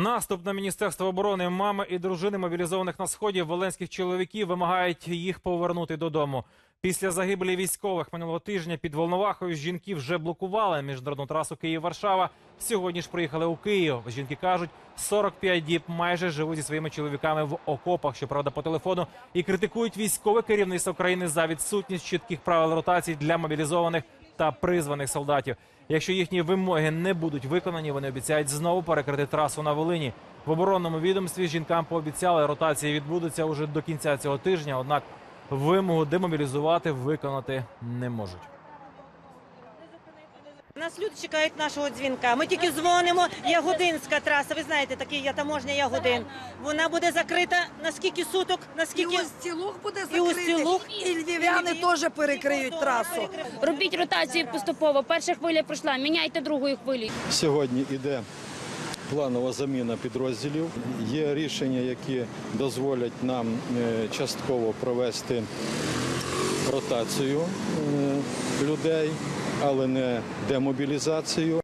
Наступ на міністерство оборони мами і дружини мобілізованих на сході волинських чоловіків вимагають їх повернути додому. Після загибелі військових минулого тижня під Волновахою жінки вже блокували міжнародну трасу Київ-Варшава. Сьогодні ж приїхали у Київ. Жінки кажуть, 45 діб майже живуть зі своїми чоловіками в окопах, щоправда, по телефону, і критикують військове керівництво країни за відсутність чітких правил ротації для мобілізованих та призваних солдатів. Якщо їхні вимоги не будуть виконані, вони обіцяють знову перекрити трасу на Волині. В оборонному відомстві жінкам пообіцяли, ротації відбудуться уже до кінця цього тижня. Однак вимогу демобілізувати виконати не можуть. Нас люди чекають нашого дзвінка. Ми тільки дзвонимо. Ягодинська траса. Ви знаєте, такий є таможня Ягодин. Вона буде закрита на скільки суток? На І Устілух буде І закритий, Устілух, і львів'яни теж перекриють трасу. Робіть ротацію поступово. Перша хвиля пройшла, міняйте другою хвилею. Сьогодні йде планова заміна підрозділів. Є рішення, які дозволять нам е, частково провести ротацію е, людей, але не демобілізацію.